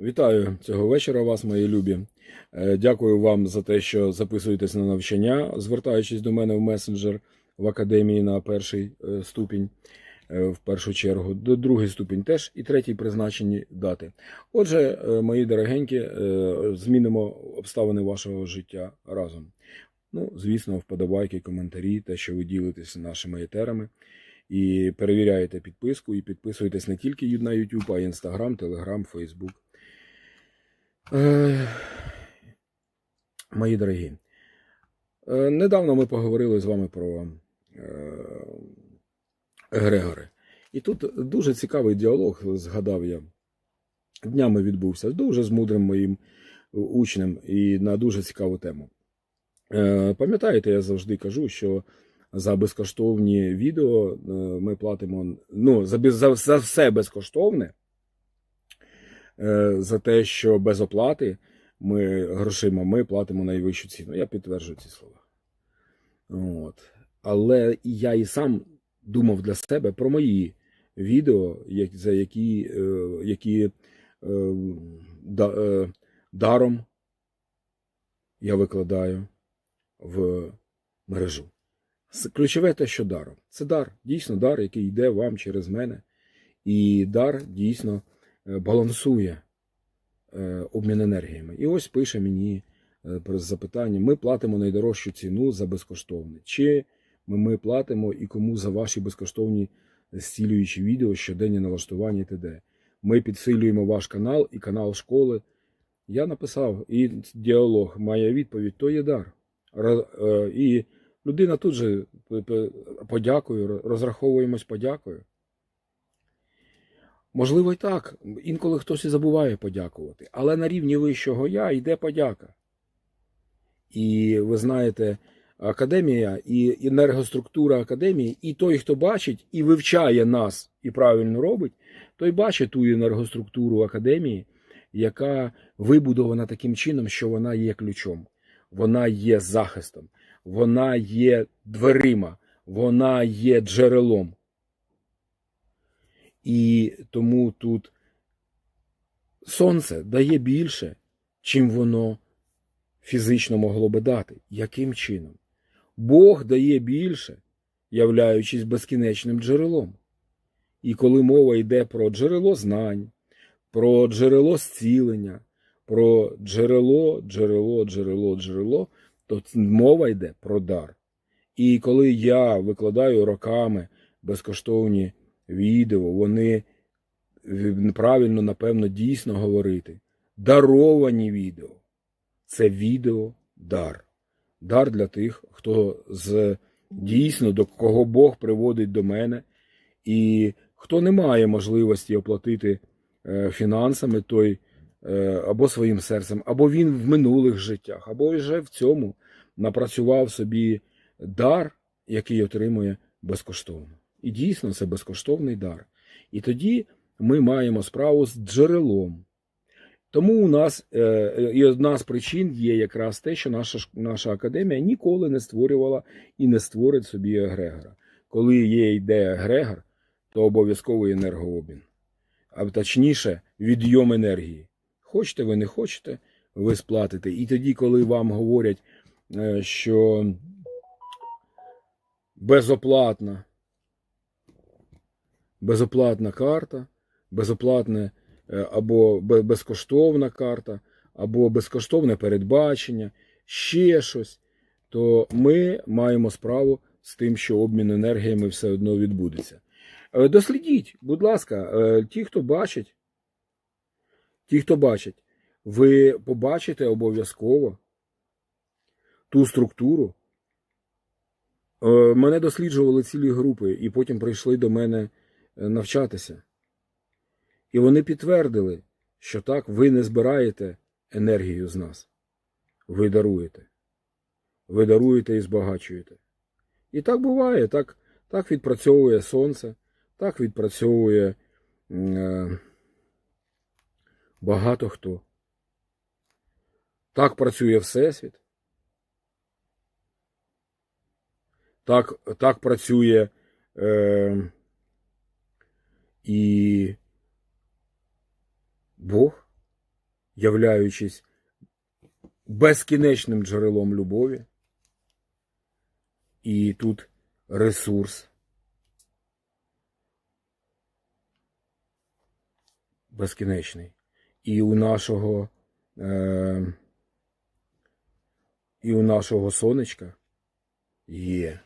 Вітаю цього вечора вас, мої любі. Е, Дякую вам за те, що записуєтесь на навчання, звертаючись до мене в месенджер в академії на перший е, ступінь, е, в першу чергу, до другий ступінь теж і третій призначені дати. Отже, мої дорогенькі, змінимо обставини вашого життя разом. Ну, звісно, вподобайки, коментарі, те, що ви ділитеся нашими етерами. І перевіряєте підписку, і підписуєтесь не тільки на YouTube, а й Instagram, Telegram, Facebook. Е, Мої дорогі, е, недавно ми поговорили з вами про е, Егрегори. І тут дуже цікавий діалог, згадав я. Днями відбувся дуже з мудрим моїм учнем і на дуже цікаву тему. Пам'ятаєте, я завжди кажу, що за безкоштовні відео ми платимо ну, за, за, за все безкоштовне, за те, що без оплати ми грошима ми платимо найвищу ціну. Я підтверджую ці слова. От. Але я і сам думав для себе про мої відео, за які, е, які е, да, е, даром я викладаю в мережу. Ключове те, що даром. Це дар, дійсно дар, який йде вам через мене. І дар дійсно е, балансує е, обмін енергіями. І ось пише мені е, запитання: ми платимо найдорожчу ціну за безкоштовне. Чи ми, платимо і кому за ваші безкоштовні зцілюючі відео, щоденні налаштування і т.д. Ми підсилюємо ваш канал і канал школи. Я написав, і діалог має відповідь, то є дар. Е, І людина тут же п- п- розраховуємось подякою. Можливо, і так. Інколи хтось і забуває подякувати. Але на рівні вищого я йде подяка. І ви знаєте, академія і енергоструктура академії, і той, хто бачить і вивчає нас і правильно робить, той бачить ту енергоструктуру академії, яка вибудована таким чином, що вона є ключом, вона є захистом, вона є дверима, вона є джерелом. І тому тут сонце дає більше, чим воно фізично могло би дати. Яким чином? Бог дає більше, являючись безкінечним джерелом. І коли мова йде про джерело знань, про джерело зцілення, про джерело, джерело, джерело, джерело, то мова йде про дар. І коли я викладаю роками безкоштовні відео, вони правильно, напевно, дійсно говорити. Даровані відео. Це відео дар. Дар для тих, хто з дійсно до кого Бог приводить до мене, і хто не має можливості оплатити е, фінансами, той е, або своїм серцем, або він в минулих життях, або вже в цьому напрацював собі дар, який отримує безкоштовно. І дійсно це безкоштовний дар. І тоді ми маємо справу з джерелом. Тому у нас е, і одна з причин є якраз те, що наша, наша академія ніколи не створювала і не створить собі егрегора. Коли є йде егрегор, то обов'язковий енергообмін. А точніше, відйом енергії. Хочете ви не хочете, ви сплатите. І тоді, коли вам говорять, е, що безоплатна, безоплатна карта, безоплатне е, або безкоштовна карта, або безкоштовне передбачення, ще щось, то ми маємо справу з тим, що обмін енергіями все одно відбудеться. Е, Дослідіть, будь ласка, е, ті, хто бачить, ті, хто бачить, ви побачите обов'язково ту структуру. Мене досліджували цілі групи, і потім прийшли до мене навчатися. І вони підтвердили, що так, ви не збираєте енергію з нас. Ви даруєте. Ви даруєте і збагачуєте. І так буває, так, так відпрацьовує сонце, так відпрацьовує е, багато хто. Так працює Всесвіт. Так, так працює е, і Бог. являючись безкінечним джерелом любові. І тут ресурс безкінечний. І у нашого, е, і у нашого сонечка є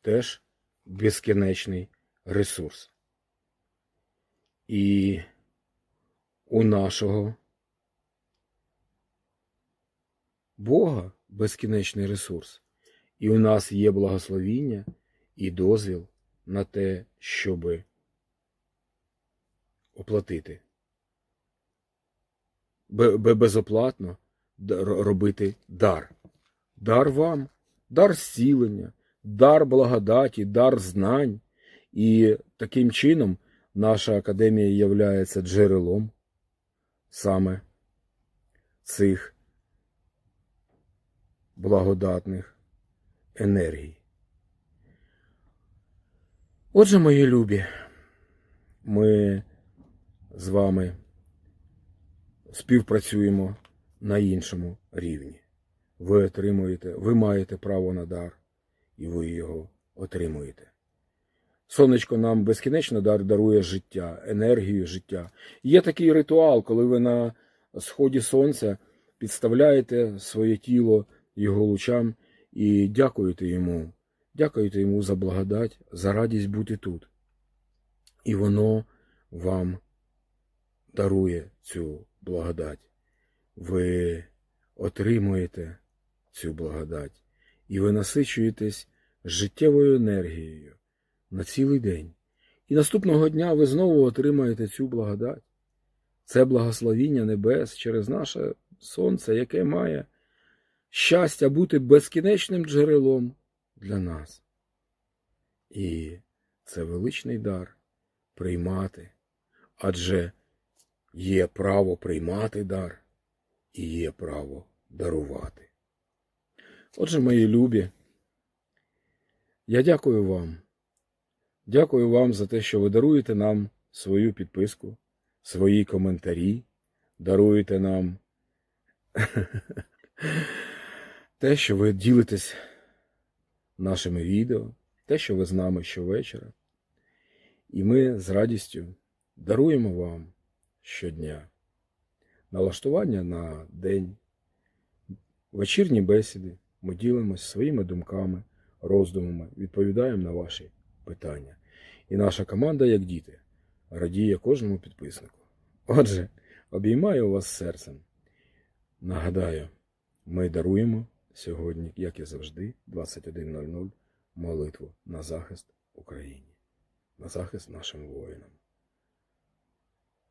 теж безкінечний ресурс. І у нашого Бога безкінечний ресурс. І у нас є благословіння і дозвіл на те, щоби оплатити. Бе- бе- Безоплатно робити дар. Дар вам, дар зцілення, дар благодаті, дар знань. І таким чином наша академія є джерелом саме цих благодатних енергій. Отже, мої любі, ми з вами співпрацюємо на іншому рівні. Ви отримуєте, ви маєте право на дар, і ви його отримуєте. Сонечко нам безкінечно дар дарує життя, енергію життя. Є такий ритуал, коли ви на сході сонця підставляєте своє тіло його лучам і дякуєте йому. Дякуєте йому за благодать, за радість бути тут. І воно вам дарує цю благодать. Ви отримуєте цю благодать, і ви насичуєтесь життєвою енергією на цілий день. І наступного дня ви знову отримаєте цю благодать. Це благословіння небес через наше сонце, яке має щастя бути безкінечним джерелом для нас. І це величний дар приймати, адже є право приймати дар і є право дарувати. Отже, мої любі, я дякую вам. Дякую вам за те, що ви даруєте нам свою підписку, свої коментарі, даруєте нам те, що ви ділитесь нашими відео, те, що ви з нами щовечора. І ми з радістю даруємо вам щодня налаштування на день, вечірні бесіди. Ми ділимося своїми думками, роздумами, відповідаємо на ваші питання. І наша команда, як діти, радіє кожному підписнику. Отже, обіймаю вас серцем. Нагадаю, ми даруємо сьогодні, як і завжди, 21.00 молитву на захист Україні, на захист нашим воїнам.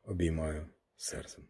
Обіймаю серцем.